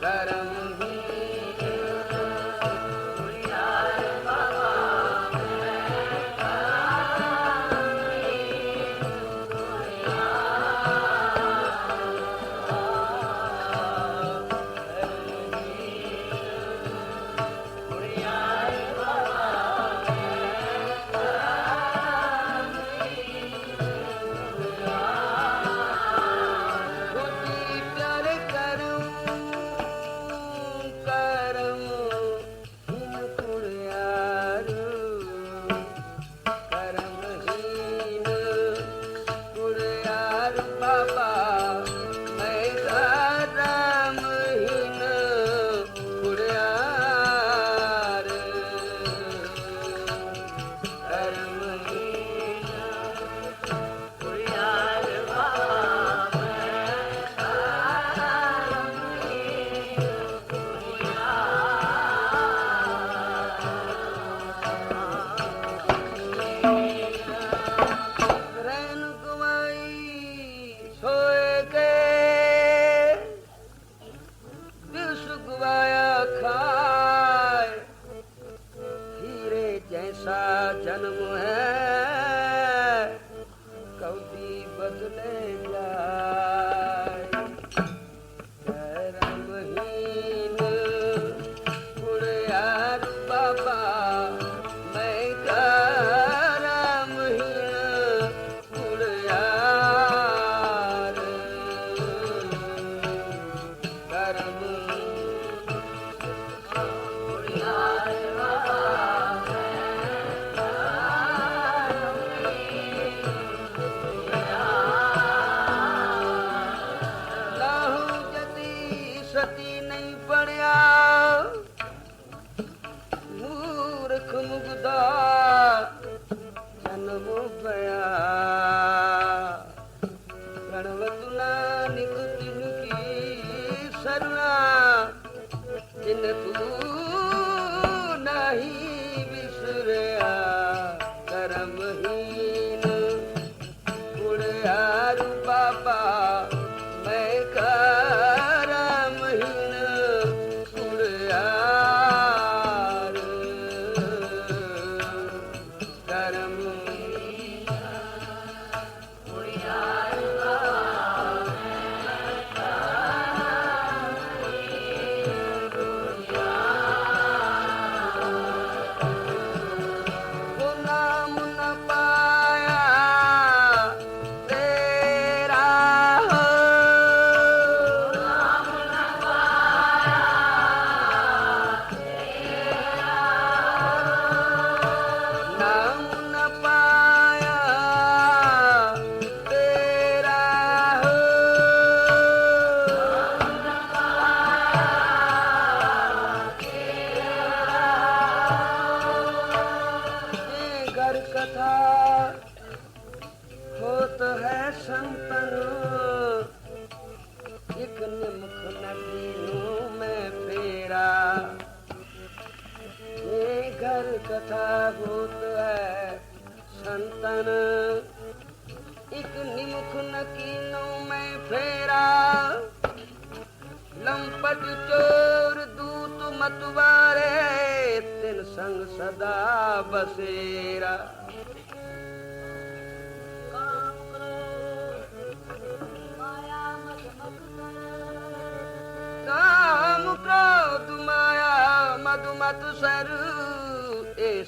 ਕਰਮ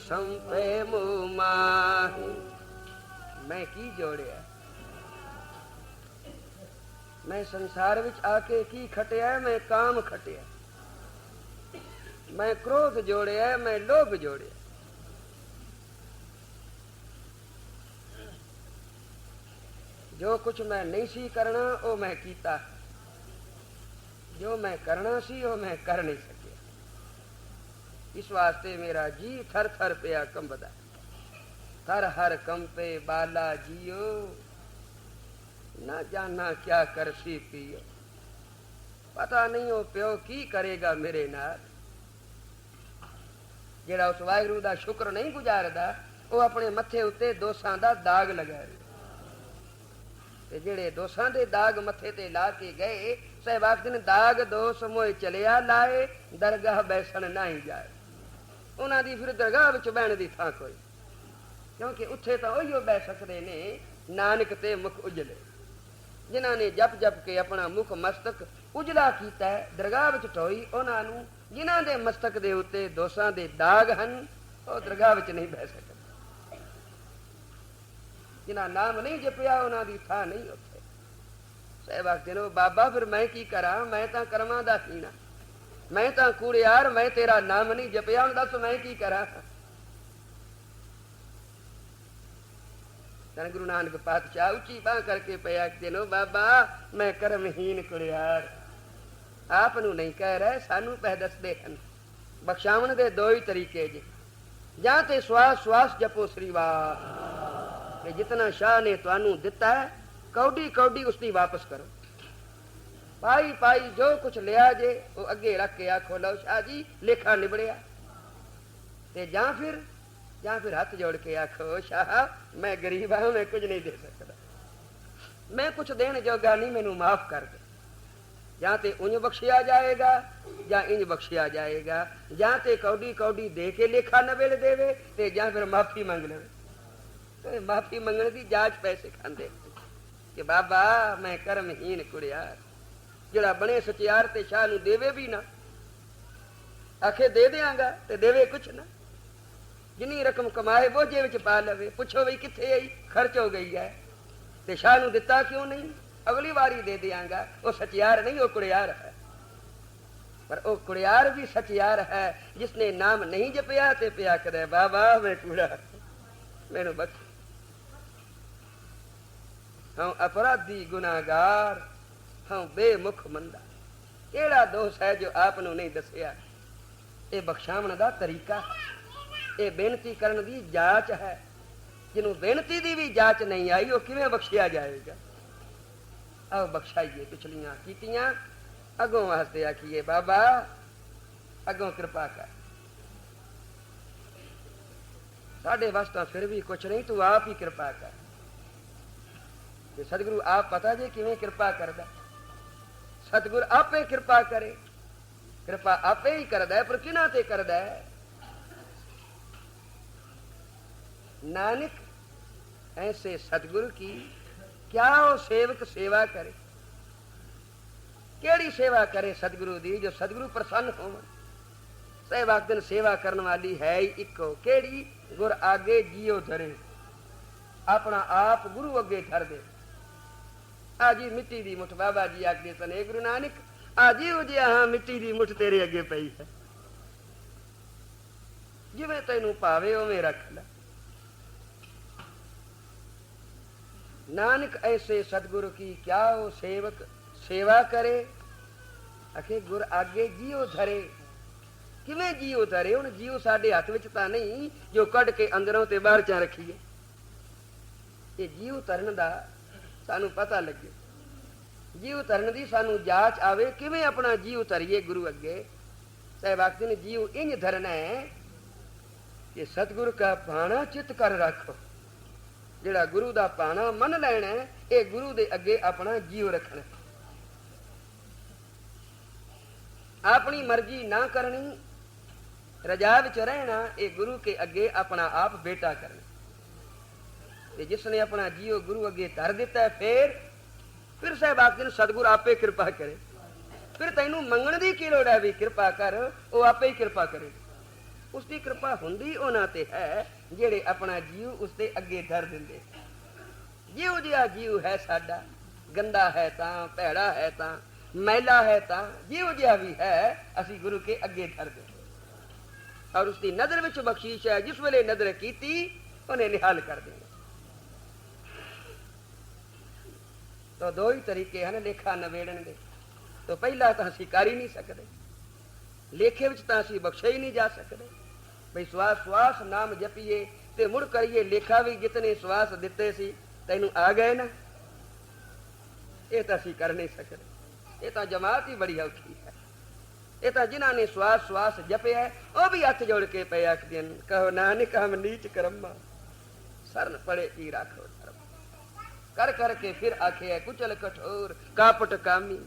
સંપે મુમાહી ਮੈਂ ਕੀ ਜੋੜਿਆ? ਮੈਂ ਸੰਸਾਰ ਵਿੱਚ ਆ ਕੇ ਕੀ ਖਟਿਆ? ਮੈਂ ਕਾਮ ਖਟਿਆ। ਮੈਂ ਕ੍ਰੋਧ ਜੋੜਿਆ, ਮੈਂ ਲੋਭ ਜੋੜਿਆ। ਜੋ ਕੁਝ ਮੈਂ ਨਹੀਂ ਸੀ ਕਰਨਾ, ਉਹ ਮੈਂ ਕੀਤਾ। ਜੋ ਮੈਂ ਕਰਨਾ ਸੀ, ਉਹ ਮੈਂ ਕਰ ਨਹੀਂ ਸਕਿਆ। ਇਸ ਵਾਸਤੇ ਮੇਰਾ ਜੀ ਥਰ ਥਰ ਪਿਆ ਕੰਬਦਾ। ਹਰ ਹਰ ਕੰਪੇ ਬਾਲਾ ਜੀਓ। ਨਾ ਜਾਣਾ ਕਿਆ ਕਰਸੀ ਪੀਓ ਪਤਾ ਨਹੀਂ ਉਹ ਪਿਓ ਕੀ ਕਰੇਗਾ ਮੇਰੇ ਨਾਲ। ਜਿਹੜਾ ਉਸ ਵਾਹਿਗੁਰੂ ਦਾ ਸ਼ੁਕਰ ਨਹੀਂ ਗੁਜ਼ਾਰਦਾ, ਉਹ ਆਪਣੇ ਮੱਥੇ ਉੱਤੇ ਦੋਸਾਂ ਦਾ ਦਾਗ ਲਗਾਏ ਤੇ ਜਿਹੜੇ ਦੋਸਾਂ ਦੇ ਦਾਗ ਮੱਥੇ ਤੇ ਲਾ ਕੇ ਗਏ ਸਹਿਬਾਗ ਦਿਨ ਦਾਗ ਦੋਸ ਮੋਏ ਚਲਿਆ ਲਾਏ, ਦਰਗਾਹ ਬੈਸਣ ਨਹੀਂ ਜਾਏ। ਉਹਨਾਂ ਦੀ ਫਿਰ ਦਰਗਾਹ ਵਿੱਚ ਬਹਿਣ ਦੀ ਥਾਂ ਕੋਈ। ਕਿਉਂਕਿ ਉੱਥੇ ਤਾਂ ਉਹੀਓ ਬਹਿ ਸਕਦੇ ਨੇ ਨਾਨਕ ਤੇ ਮੁਖ ਉਜਲੇ। ਜਿਨ੍ਹਾਂ ਨੇ ਜਪ ਜਪ ਕੇ ਆਪਣਾ ਮੁਖ ਮਸਤਕ ਉਜਲਾ ਕੀਤਾ ਹੈ, ਦਰਗਾਹ ਵਿੱਚ ਢੋਈ ਉਹਨਾਂ ਨੂੰ ਜਿਨ੍ਹਾਂ ਦੇ ਮਸਤਕ ਦੇ ਉੱਤੇ ਦੋਸਾਂ ਦੇ ਦਾਗ ਹਨ ਉਹ ਦਰਗਾਹ ਵਿੱਚ ਨਹੀਂ ਬਹਿ ਸਕਦੇ। ਜਿਨ੍ਹਾਂ ਨਾਮ ਨਹੀਂ ਜਪਿਆ ਉਹਨਾਂ ਦੀ ਥਾਂ ਨਹੀਂ ਉੱਥੇ। ਸਾਹਿਬ ਆਖਦੇ ਨੇ ਬਾਬਾ ਫਿਰ ਮੈਂ ਕੀ ਕਰਾਂ? ਮੈਂ ਤਾਂ ਕਰਮਾਂ ਦਾ ਕੀਣਾ ਮੈਂ ਤਾਂ ਕੂੜਿਆਰ, ਮੈਂ ਤੇਰਾ ਨਾਮ ਨਹੀਂ ਜਪਿਆ ਹੁਣ ਦੱਸ ਮੈਂ ਕੀ ਕਰਾਂ? ਧੰਨ ਗੁਰੂ ਨਾਨਕ ਪਾਤਸ਼ਾਹ ਉੱਚੀ ਬਾਹ ਕਰਕੇ ਪਿਆ ਦਿਨੋ ਬਾਬਾ, ਮੈਂ ਕਰਮਹੀਨ ਕੁੜਿਆਰ। ਆਪ ਨੂੰ ਨਹੀਂ ਕਹਿ ਰਹੇ, ਸਾਨੂੰ ਪਹਿ ਦੱਸਦੇ ਹਨ। ਬਖਸ਼ਾਵਣ ਦੇ ਦੋ ਹੀ ਤਰੀਕੇ ਜੀ। ਜਾਂ ਤੇ ਸਵਾਸ ਸਵਾਸ ਜਪੋ ਸ੍ਰੀ ਵਾਹ। ਕਿ ਜਿਤਨਾ ਸ਼ਾਹ ਨੇ ਤੁਹਾਨੂੰ ਦਿੱਤਾ ਹੈ ਕੌਡੀ ਕੌਡੀ ਉਸ ਦੀ ਵਾਪਸ ਕਰੋ। ਪਾਈ ਪਾਈ ਜੋ ਕੁਛ ਲਿਆ ਜੇ, ਉਹ ਅੱਗੇ ਰੱਖ ਕੇ ਆਖੋ, ਲਓ ਸ਼ਾਹ ਜੀ, ਲੇਖਾ ਨਿਬੜਿਆ ਤੇ ਜਾਂ ਫਿਰ ਜਾਂ ਫਿਰ ਹੱਥ ਜੋੜ ਕੇ ਆਖੋ, ਸ਼ਾਹ, ਮੈਂ ਗਰੀਬ ਹਾਂ, ਮੈਂ ਕੁਝ ਨਹੀਂ ਦੇ ਸਕਦਾ। ਮੈਂ ਕੁਝ ਦੇਣ ਜੋਗਾ ਨਹੀਂ, ਮੈਨੂੰ ਮਾਫ ਕਰ ਦੇ। ਜਾਂ ਤੇ ਉਂਝ ਬਖਸ਼ਿਆ ਜਾਏਗਾ, ਜਾਂ ਇੰਜ ਬਖਸ਼ਿਆ ਜਾਏਗਾ। ਜਾਂ ਤੇ ਕੌਡੀ ਕੌਡੀ ਦੇ ਕੇ ਲੇਖਾ ਨਵੇੜ ਦੇਵੇ, ਤੇ ਜਾਂ ਫਿਰ ਮਾਫੀ ਮੰਗ ਲਵੇ। ਤੇ ਮਾਫੀ ਮੰਗਣ ਦੀ ਜਾਂਚ ਪੈਸੇ ਖਾਂਦੇ ਕਿ ਬਾਬਾ, ਮੈਂ ਕਰਮਹੀਨ ਕੁੜਿਆ। ਜਿਹੜਾ ਬਣੇ ਸਚਿਆਰ ਤੇ ਸ਼ਾਹ ਨੂੰ ਦੇਵੇ ਵੀ ਨਾ। ਆਖੇ ਦੇ ਦਿਆਂਗਾ ਤੇ ਦੇਵੇ ਕੁਛ ਨਾ। ਜਿੰਨੀ ਰਕਮ ਕਮਾਏ ਬੋਝੇ ਵਿੱਚ ਪਾ ਲਵੇ, ਪੁੱਛੋ ਵੀ ਕਿੱਥੇ ਆਈ, ਖਰਚ ਹੋ ਗਈ ਹੈ। ਤੇ ਸ਼ਾਹ ਨੂੰ ਦਿੱਤਾ ਕਿਉਂ ਨਹੀਂ? ਅਗਲੀ ਵਾਰੀ ਦੇ ਦਿਆਂਗਾ। ਉਹ ਸਚਿਆਰ ਨਹੀਂ, ਉਹ ਕੁੜਿਆਰ ਹੈ। ਪਰ ਉਹ ਕੁੜਿਆਰ ਵੀ ਸਚਿਆਰ ਹੈ, ਜਿਸਨੇ ਨਾਮ ਨਹੀਂ ਜਪਿਆ ਤੇ ਪਿਆ ਕਰੇ ਬਾਬਾ ਮੈਂ ਕੂੜਾ, ਮੈਨੂੰ ਬਖਸ਼। ਹਾਂ ਅਪਰਾਧੀ ਗੁਨਾਹਗਾਰ ਹਾਂ, ਬੇਮੁਖ ਮੰਦਾ। ਕਿਹੜਾ ਦੋਸ਼ ਹੈ ਜੋ ਆਪ ਨੂੰ ਨਹੀਂ ਦੱਸਿਆ? ਇਹ ਬਖਸ਼ਾਵਣ ਦਾ ਤਰੀਕਾ ਇਹ ਬੇਨਤੀ ਕਰਨ ਦੀ ਜਾਂਚ ਹੈ। ਜਿਹਨੂੰ ਬੇਨਤੀ ਦੀ ਵੀ ਜਾਂਚ ਨਹੀਂ ਆਈ, ਉਹ ਕਿਵੇਂ ਬਖਸ਼ਿਆ ਜਾਏਗਾ? ਆਓ ਬਖਸ਼ਾਈਏ, ਪਿਛਲੀਆਂ ਕੀਤੀਆਂ। ਅਗੋਂ ਵਾਸਤੇ ਆਖੀਏ, ਬਾਬਾ, ਅਗੋਂ ਕਿਰਪਾ ਕਰ। ਸਾਡੇ ਵਾਸਤੇ ਫਿਰ ਵੀ ਕੁਛ ਨਹੀਂ, ਤੂੰ ਆਪ ਹੀ ਕਿਰਪਾ ਕਰ। ਤੇ ਸਤਿਗੁਰੂ ਆਪ ਪਤਾ ਜੇ ਕਿਵੇਂ ਕਿਰਪਾ ਕਰਦਾ। ਸਤਗੁਰ ਆਪੇ ਕਿਰਪਾ ਕਰੇ। ਕਿਰਪਾ ਆਪੇ ਹੀ ਕਰਦਾ ਹੈ, ਪਰ ਕਿਨਾਂ ਤੇ ਕਰਦਾ ਹੈ? ਨਾਨਕ, ਐਸੇ ਸਤਗੁਰ ਕੀ, ਕਿਆ ਉਹ ਸੇਵਕ ਸੇਵਾ ਕਰੇ? ਕਿਹੜੀ ਸੇਵਾ ਕਰੇ ਸਤਿਗੁਰੂ ਦੀ, ਜੋ ਸਤਿਗੁਰੂ ਪ੍ਰਸੰਨ ਹੋਵੇ? ਸੇਵਾ ਦਿਨ ਸੇਵਾ ਕਰਨ ਵਾਲੀ ਹੈ ਹੀ ਇੱਕੋ। ਕਿਹੜੀ? ਗੁਰ ਆਗੇ ਜੀਉ ਧਰੇ। ਆਪਣਾ ਆਪ ਗੁਰੂ ਅੱਗੇ ਧਰ ਦੇ ਆ ਜੀ ਮਿੱਟੀ ਦੀ ਮੁੱਠ ਬਾਬਾ ਜੀ ਆਖਦੇ ਸਨ ਗੁਰੂ ਨਾਨਕ, ਆਜੀ ਉਜਿਆ ਹਾਂ ਮਿੱਟੀ ਦੀ ਮੁੱਠ ਤੇਰੇ ਅੱਗੇ ਪਈ ਹੈ। ਜਿਵੇਂ ਤੈਨੂੰ ਪਾਵੇ ਉਵੇਂ ਰੱਖ ਲੈ। ਨਾਨਕ ਐਸੇ ਸਤਿਗੁਰੂ ਕੀ ਕਿਆ ਉਹ ਸੇਵਕ ਸੇਵਾ ਕਰੇ। ਅਖੇ ਗੁਰ ਆਗੇ ਜੀਉ ਧਰੇ। ਕਿਵੇਂ ਜੀਉ ਧਰੇ? ਹੁਣ ਜੀਉ ਸਾਡੇ ਹੱਥ ਵਿੱਚ ਤਾਂ ਨਹੀਂ, ਜੋ ਕੱਢ ਕੇ ਅੰਦਰੋਂ ਤੇ ਬਾਹਰ ਚਾ ਰੱਖੀਏ ਇਹ ਜੀਉ ਧਰਨ ਦਾ ਸਾਨੂੰ ਪਤਾ ਲੱਗੇ। ਜੀਵ ਧਰਨ ਦੀ ਸਾਨੂੰ ਜਾਚ ਆਵੇ, ਕਿਵੇਂ ਆਪਣਾ ਜੀਵ ਧਰੀਏ ਗੁਰੂ ਅੱਗੇ? ਸਹਿਬਾਗ ਨੇ ਜੀਵ ਇੰਜ ਧਰਨਾ ਹੈ ਕਿ ਸਤਗੁਰ ਕਾ ਪਾਣਾ ਚਿਤ ਕਰ ਰੱਖੋ। ਜਿਹੜਾ ਗੁਰੂ ਦਾ ਪਾਣਾ ਮੰਨ ਲੈਣਾ ਇਹ ਗੁਰੂ ਦੇ ਅੱਗੇ ਆਪਣਾ ਜੀਵ ਰੱਖਣਾ ਆਪਣੀ ਮਰਜ਼ੀ ਨਾ ਕਰਨੀ, ਰਜਾ ਵਿੱਚ ਰਹਿਣਾ, ਇਹ ਗੁਰੂ ਕੇ ਅੱਗੇ ਆਪਣਾ ਆਪ ਬੇਟਾ ਕਰਨਾ। ਤੇ ਜਿਸ ਨੇ ਆਪਣਾ ਜੀਵ ਗੁਰੂ ਅੱਗੇ ਧਰ ਦਿੱਤਾ ਹੈ, ਫੇਰ ਫਿਰ ਸਾਹਿਬ ਆਖਦੇ ਨੇ ਸਤਿਗੁਰ ਆਪੇ ਕਿਰਪਾ ਕਰੇ। ਫਿਰ ਤੈਨੂੰ ਮੰਗਣ ਦੀ ਕੀ ਲੋੜ ਹੈ ਵੀ ਕਿਰਪਾ ਕਰ ਉਹ ਆਪੇ ਹੀ ਕਿਰਪਾ ਕਰੇ। ਉਸ ਦੀ ਕਿਰਪਾ ਹੁੰਦੀ ਉਹਨਾਂ ਤੇ ਹੈ ਜਿਹੜੇ ਆਪਣਾ ਜੀਵ ਉਸ ਦੇ ਅੱਗੇ ਧਰ ਦਿੰਦੇ। ਜਿਉ ਜਿਹਾ ਜੀਵ ਹੈ ਸਾਡਾ ਗੰਦਾ ਹੈ ਤਾਂ ਭੈੜਾ ਹੈ ਤਾਂ ਮੈਲਾ ਹੈ ਤਾਂ ਜਿਉ ਜਿਹਾ ਵੀ ਹੈ ਅਸੀਂ ਗੁਰੂ ਕੇ ਅੱਗੇ ਧਰ ਦੇ ਔਰ ਉਸ ਦੀ ਨਜ਼ਰ ਵਿੱਚ ਬਖਸ਼ੀਸ਼ ਹੈ ਜਿਸ ਵੇਲੇ ਨਜ਼ਰ ਕੀਤੀ ਉਹਨੇ ਨਿਹਾਲ ਕਰ ਦੇਣਾ। ਤਾਂ ਦੋ ਹੀ ਤਰੀਕੇ ਹਨ ਲੇਖਾ ਨਵੇੜਨ ਦੇ। ਤਾਂ ਪਹਿਲਾ ਤਾਂ ਅਸੀਂ ਕਰ ਹੀ ਨਹੀਂ ਸਕਦੇ। ਲੇਖੇ ਵਿੱਚ ਤਾਂ ਅਸੀਂ ਬਖਸ਼ੇ ਹੀ ਨਹੀਂ ਜਾ ਸਕਦੇ। ਬਈ ਸਵਾਸ ਸਵਾਸ, ਨਾਮ ਜਪੀਏ ਤੇ ਮੁੜ ਕਰੀਏ ਲੇਖਾ ਵੀ ਜਿਤਨੇ ਸਵਾਸ ਦਿੱਤੇ ਸੀ, ਤੈਨੂੰ ਆ ਗਏ ਨਾ। ਇਹ ਤਾਂ ਅਸੀਂ ਕਰ ਨਹੀਂ ਸਕਦੇ। ਇਹ ਤਾਂ ਜਮਾਤ ਹੀ ਬੜੀ ਔਖੀ ਹੈ। ਇਹ ਤਾਂ ਜਿਨ੍ਹਾਂ ਨੇ ਸਵਾਸ ਸਵਾਸ ਜਪਿਆ, ਉਹ ਵੀ ਹੱਥ ਜੋੜ ਕੇ ਪਏ ਆਖਦੇ ਨੇ ਕਹੋ ਨਾਨਕ ਹਮ ਨੀਚ ਕਰਮਾ, ਸਰਨ ਪੜੇ ਕੀ ਰਾਖੋ। ਧਰਮ ਕਰ ਕਰਕੇ ਫਿਰ ਆਖੇ ਕੁਚਲ ਕਠੋਰ ਕਾਪਟ ਕਾਮੀ।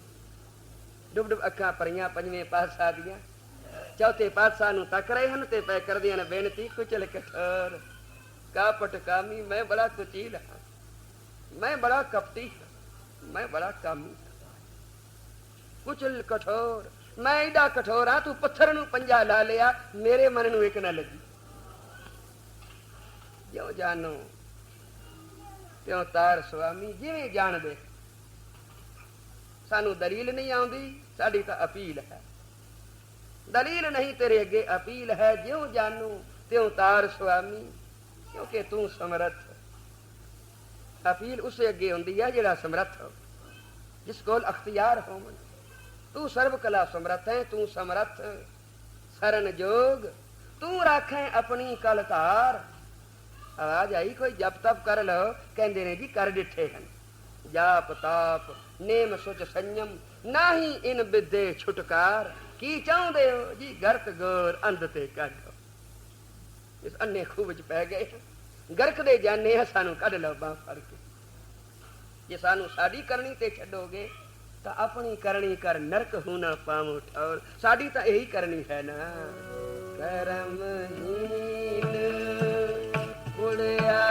ਡੁੱਬ ਡੁੱਬ ਅੱਖਾਂ ਭਰੀਆਂ ਪੰਜਵੇਂ ਪਾਤਸ਼ਾਹ ਦੀਆਂ। ਚੌਥੇ ਪਾਤਸ਼ਾਹ ਨੂੰ ਤੱਕ ਰਹੇ ਹਨ ਤੇ ਪੈ ਕਰਦੀਆਂ ਨੇ ਬੇਨਤੀ, ਕੁਚਲ ਕਠੋਰ ਕਾਪਟ ਕਾਮੀ, ਮੈਂ ਬੜਾ ਕੁਚੀਲ ਹਾਂ। ਮੈਂ ਬੜਾ ਕਪਟੀ ਮੈਂ ਬੜਾ ਕਾਮੀ ਹਾਂ। ਕੁਚਲ ਕਠੋਰ, ਮੈਂ ਇਹਦਾ ਕਠੋਰ ਹਾਂ, ਤੂੰ ਪੱਥਰ ਨੂੰ ਪੰਜਾ ਲਾ ਲਿਆ, ਮੇਰੇ ਮਨ ਨੂੰ ਇੱਕ ਨਾ ਲੱਗੀ। ਜਿਉ ਜਾਣੋ ਤਿਉ ਤਾਰ ਸੁਆਮੀ ਜਿਵੇਂ ਜਾਣਦੇ। ਸਾਨੂੰ ਦਲੀਲ ਨਹੀਂ ਆਉਂਦੀ, ਸਾਡੀ ਤਾਂ ਅਪੀਲ ਹੈ। ਦਲੀਲ ਨਹੀਂ ਤੇਰੇ ਅੱਗੇ ਅਪੀਲ ਹੈ, ਜਿਉ ਜਾਣੂ ਤਿਉ ਤਾਰ ਸੁਆਮੀ, ਕਿਉਂਕਿ ਤੂੰ ਸਮਰੱਥ ਅਪੀਲ ਉਸੇ ਅੱਗੇ ਹੁੰਦੀ ਹੈ ਜਿਹੜਾ ਸਮਰੱਥ ਹੋ। ਜਿਸ ਕੋਲ ਅਖਤਿਆਰ ਹੋਵਨ ਤੂੰ ਸਰਬ ਕਲਾ ਸਮਰੱਥ ਹੈ, ਤੂੰ ਸਮਰੱਥ। ਸਰਨ ਜੋਗ, ਤੂੰ ਰਾਖੈ ਆਪਣੀ ਕਲ ਧਾਰ ਆਵਾਜ਼ ਆਈ, ਕੋਈ ਜਪ ਤਪ ਕਰ ਲਓ। ਕਹਿੰਦੇ ਨੇ ਜੀ, ਕਰ ਡਿੱਠੇ ਹਨ। ਜਾਪ ਤਾਪ, ਨੇਮ ਸੁਚ ਸੰਯਮ, ਨਾਹੀ ਇਨ ਵਿਦੇ ਛੁਟਕਾਰ। ਕੀ ਚਾਹੁੰਦੇ ਹੋ? ਜੀ, ਗਰਕ ਗੋਰ ਅੰਧ ਤੇ ਕੱਢੋ ਇਸ ਅੰਨੇ ਖੂਹ ਵਿੱਚ ਪੈ ਗਏ ਗਰਕ ਦੇ ਜਾਣੇ ਆ, ਸਾਨੂੰ ਕੱਢ ਲਓ ਬਾਹ ਫੜ ਕੇ। ਜੇ ਸਾਨੂੰ ਸਾਡੀ ਕਰਨੀ ਤੇ ਛੱਡੋਗੇ, ਤਾਂ ਆਪਣੀ ਕਰਨੀ ਕਰ ਨਰਕ ਹੂ ਨਾ ਪਾਵੋ ਠੌਰ। ਸਾਡੀ ਤਾਂ ਇਹੀ ਕਰਨੀ ਹੈ ਨਾ। ਕਰਮਹੀਨ ਕੁੜਿਆ ਬਾਬਾ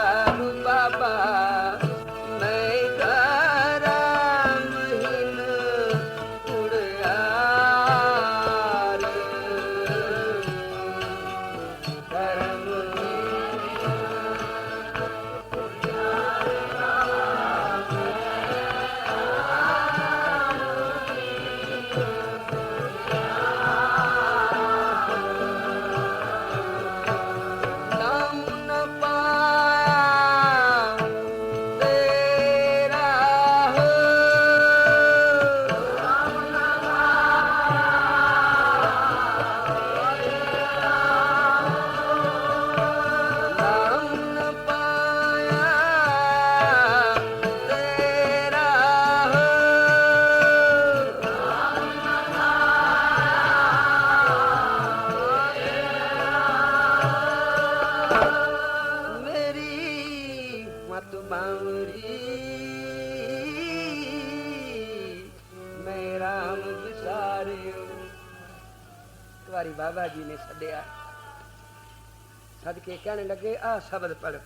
ਕੇ ਕਹਿਣ ਲੱਗੇ, ਆ ਸ਼ਬਦ ਪੜ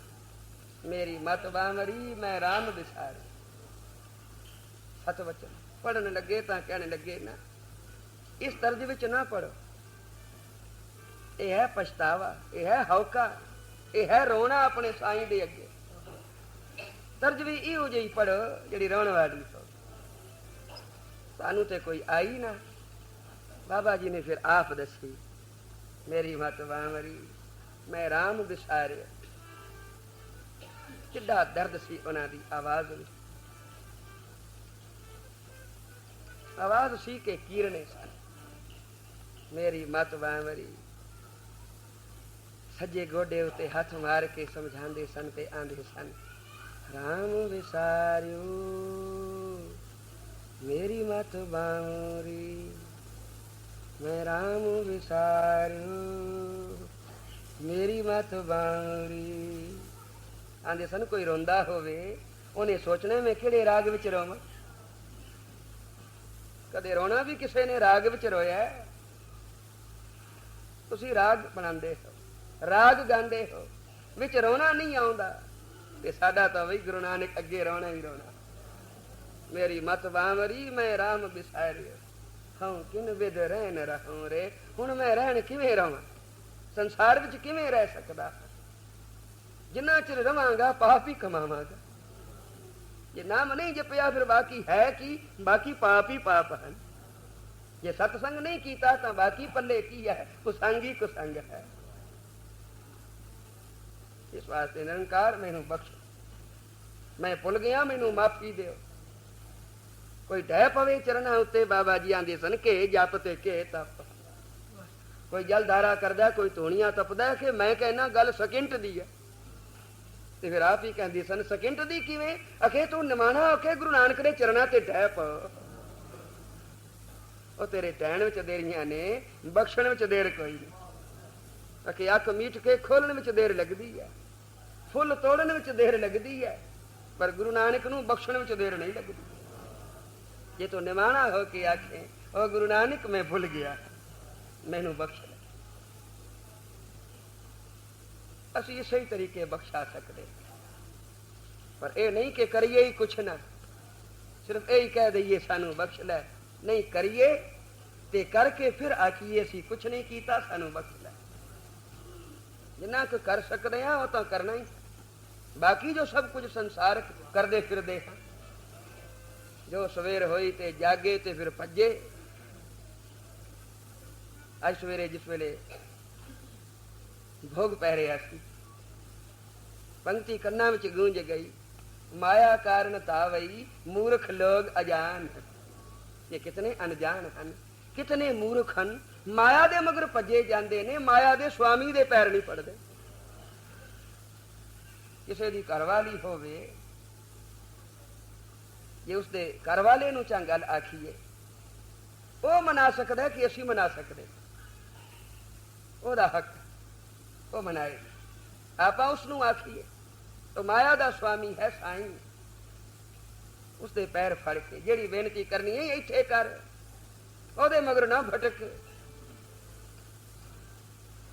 ਮੇਰੀ ਮਤ ਬਾਵਰੀ ਮੈਂ ਰਾਮ ਵਿਸਾਰਿਓ ਸਤ ਵਚਨ ਪੜਨ ਲੱਗੇ ਤਾਂ ਕਹਿਣ ਲੱਗੇ ਨਾ, ਇਸ ਤਰਜ ਵਿੱਚ ਨਾ ਪੜੋ ਇਹ ਹੈ ਪਛਤਾਵਾ, ਇਹ ਹੈ ਹੌਕਾ ਇਹ ਹੈ ਰੋਣਾ ਆਪਣੇ ਸਾਈਂ ਦੇ ਅੱਗੇ। ਤਰਜ ਵੀ ਇਹੋ ਜਿਹੀ ਪੜੋ ਜਿਹੜੀ ਰੋਣ ਵਾਲੀ ਹੋ ਸਾਨੂੰ ਤੇ ਕੋਈ ਆਈ ਨਾ। ਬਾਬਾ ਜੀ ਨੇ ਫਿਰ ਆਪ ਦੱਸੀ, ਮੇਰੀ ਮਤ ਬਾਮਰੀ ਮੈਂ ਰਾਮ ਵਿਸਾਰਿਆ ਕਿੱਡਾ ਦਰਦ ਸੀ ਉਹਨਾਂ ਦੀ ਆਵਾਜ਼ ਵਿੱਚ। ਆਵਾਜ਼ ਸੀ ਕਿ ਕੀਰਨੇ ਸਨ। ਮੇਰੀ ਮਤ ਬਾਮਰੀ ਸੱਜੇ ਗੋਡੇ ਉੱਤੇ ਹੱਥ ਮਾਰ ਕੇ ਸਮਝਾਉਂਦੇ ਸਨ ਤੇ ਆਂਦੇ ਸਨ, ਰਾਮ ਵਿਸਾਰਿਓ, ਮੇਰੀ ਮਤ ਬਾਮਰੀ ਮੈਂ ਰਾਮ ਵਿਸਾਰਿਓ। ਮੇਰੀ ਮਤ ਬਾਮਰੀ ਆਂਦੇ, ਸਨ ਕੋਈ ਰੋਂਦਾ ਹੋਵੇ, ਉਹਨੇ ਸੋਚਣਾ ਮੈਂ ਕਿਹੜੇ ਰਾਗ ਵਿੱਚ ਰੋਵਾਂ? ਕਦੇ ਰੋਣਾ ਵੀ ਕਿਸੇ ਨੇ ਰਾਗ ਵਿੱਚ ਰੋਇਆ ਤੁਸੀਂ ਰਾਗ ਬਣਾਉਂਦੇ ਹੋ, ਰਾਗ ਗਾਉਂਦੇ ਹੋ, ਵਿੱਚ ਰੋਣਾ ਨਹੀਂ ਆਉਂਦਾ। ਤੇ ਸਾਡਾ ਤਾਂ ਵਈ ਗੁਰੂ ਨਾਨਕ ਅੱਗੇ ਰੋਣਾ ਹੀ ਰੋਣਾ। ਮੇਰੀ ਮਤ ਬਾਮਰੀ ਮੈਂ ਰਾਮ ਬਿਸਾਰਿਓ ਹਉ ਕਿਨ ਵਿਦ ਰਹਿਣ ਰਹੂੰ ਰੇ, ਹੁਣ ਮੈਂ ਰਹਿਣ ਕਿਵੇਂ ਰਵਾਂ? ਸੰਸਾਰ ਵਿੱਚ ਕਿਵੇਂ ਰਹਿ ਸਕਦਾ? ਜਿੰਨਾ ਚਿਰ ਰਵਾਂਗਾ, ਪਾਪ ਹੀ ਕਮਾਵਾਂਗਾ। ਜੇ ਨਾਮ ਨਹੀਂ ਜਪਿਆ, ਫਿਰ ਬਾਕੀ ਹੈ ਕੀ? ਬਾਕੀ ਪਾਪ ਹੀ ਪਾਪ ਹਨ। ਜੇ ਸਤਸੰਗ ਨਹੀਂ ਕੀਤਾ, ਤਾਂ ਬਾਕੀ ਪੱਲੇ ਕੀ ਹੈ? ਕੁਸੰਗ ਹੀ ਕੁਸੰਗ ਹੈ। ਇਸ ਵਾਸਤੇ ਨਿਰੰਕਾਰ ਮੈਨੂੰ ਬਖਸ਼। ਮੈਂ ਭੁੱਲ ਗਿਆ, ਮੈਨੂੰ ਮਾਫੀ ਦਿਓ। ਕੋਈ ਡਹਿ ਪਵੇ ਚਰਨਾਂ ਉੱਤੇ, ਬਾਬਾ ਜੀ ਆਂਦੇ ਸਨ ਕਿ ਜਪ ਤੇ ਕੇ ਤਪ ਕੋਈ ਜਲਧਾਰਾ ਕਰਦਾ, ਕੋਈ ਧੂਣੀਆਂ ਤਪਦਾ ਕਿ ਮੈਂ ਕਹਿਣਾ ਗੱਲ ਸਕਿੰਟ ਦੀ ਹੈ। ਤੇ ਫਿਰ ਆਪ ਹੀ ਕਹਿੰਦੀ ਸਨ ਸਕਿੰਟ ਦੀ ਕਿਵੇਂ? ਅਖੇ ਤੂੰ ਨਿਮਾਣਾ ਅਖੇ ਗੁਰੂ ਨਾਨਕ ਦੇ ਚਰਨਾਂ ਤੇ ਡਹਿ ਪ ਉਹ ਤੇਰੇ ਟਹਿਣ ਵਿੱਚ ਦੇਰੀਆਂ ਨੇ, ਬਖਸ਼ਣ ਵਿੱਚ ਦੇਰ ਕੋਈ ਨਹੀਂ। ਅਖੇ ਅੱਖ ਮੀਟ ਕੇ ਖੋਲਣ ਵਿੱਚ ਦੇਰ ਲੱਗਦੀ ਹੈ, ਫੁੱਲ ਤੋੜਨ ਵਿੱਚ ਦੇਰ ਲੱਗਦੀ ਹੈ, ਪਰ ਗੁਰੂ ਨਾਨਕ ਨੂੰ ਬਖਸ਼ਣ ਵਿੱਚ ਦੇਰ ਨਹੀਂ ਲੱਗਦੀ। ਜੇ ਤੂੰ ਨਿਮਾਣਾ ਹੋ ਕੇ ਆਖੇ, ਉਹ ਗੁਰੂ ਨਾਨਕ ਮੈਂ ਭੁੱਲ ਗਿਆ। ਮੈਨੂੰ ਬਖਸ਼ ਲੈ ਅਸੀਂ ਇਸੇ ਹੀ ਤਰੀਕੇ ਬਖਸ਼ਾ ਸਕਦੇ। ਪਰ ਇਹ ਨਹੀਂ ਕਿ ਕਰੀਏ ਹੀ ਕੁਛ ਨਾ। ਸਿਰਫ ਇਹ ਹੀ ਕਹਿ ਦਈਏ, ਸਾਨੂੰ ਬਖਸ਼ ਲੈ। ਨਹੀਂ ਕਰੀਏ ਤੇ ਕਰਕੇ ਫਿਰ ਆਖੀਏ, ਅਸੀਂ ਕੁਛ ਨਹੀਂ ਕੀਤਾ, ਸਾਨੂੰ ਬਖਸ਼ ਲੈ। ਜਿੰਨਾ ਕੁ ਕਰ ਸਕਦੇ ਆ ਉਹ ਤਾਂ ਕਰਨਾ ਹੀ। ਬਾਕੀ ਜੋ ਸਭ ਕੁਝ ਸੰਸਾਰ ਕਰਦੇ ਫਿਰਦੇ ਹਾਂ ਜੋ ਸਵੇਰ ਹੋਈ ਤੇ ਜਾਗੇ ਤੇ ਫਿਰ ਭੱਜੇ ਅੱਜ ਸਵੇਰੇ ਜਿਸ ਵੇਲੇ ਭੋਗ ਪੈ ਰਿਹਾ ਸੀ ਪੰਕਤੀ ਕੰਨਾਂ ਵਿੱਚ ਗੂੰਜ ਗਈ, ਮਾਇਆ ਕਾਰਨ ਤਾਵਈ ਮੂਰਖ ਲੋਗ ਅਜਾਨ ਇਹ ਕਿਤਨੇ ਅਣਜਾਣ ਹਨ, ਕਿਤਨੇ ਮੂਰਖ ਹਨ, ਮਾਇਆ ਦੇ ਮਗਰ ਭੱਜੇ ਜਾਂਦੇ ਨੇ, ਮਾਇਆ ਦੇ ਸੁਆਮੀ ਦੇ ਪੈਰ ਨਹੀਂ ਪੜਦੇ ਕਿਸੇ ਦੀ ਘਰਵਾਲੀ ਹੋਵੇ, ਜੇ ਉਸਦੇ ਘਰਵਾਲੇ ਨੂੰ ਚੰਗਲ ਆਖੀਏ, ਉਹ ਮਨਾ ਸਕਦਾ ਕਿ ਅਸੀਂ ਮਨਾ ਸਕਦੇ ਉਹਦਾ ਹੱਕ ਉਹ ਮਨਾਏ ਆਪਾਂ ਉਸ ਨੂੰ ਆਖੀਏ ਤਾਂ ਮਾਇਆ ਦਾ ਸਵਾਮੀ ਹੈ ਸਾਈਂ ਉਸਦੇ ਪੈਰ ਫੜ ਕੇ ਜਿਹੜੀ ਬੇਨਤੀ ਕਰਨੀ ਹੈ ਇੱਥੇ ਕਰ ਉਹਦੇ ਮਗਰ ਨਾ ਭਟਕ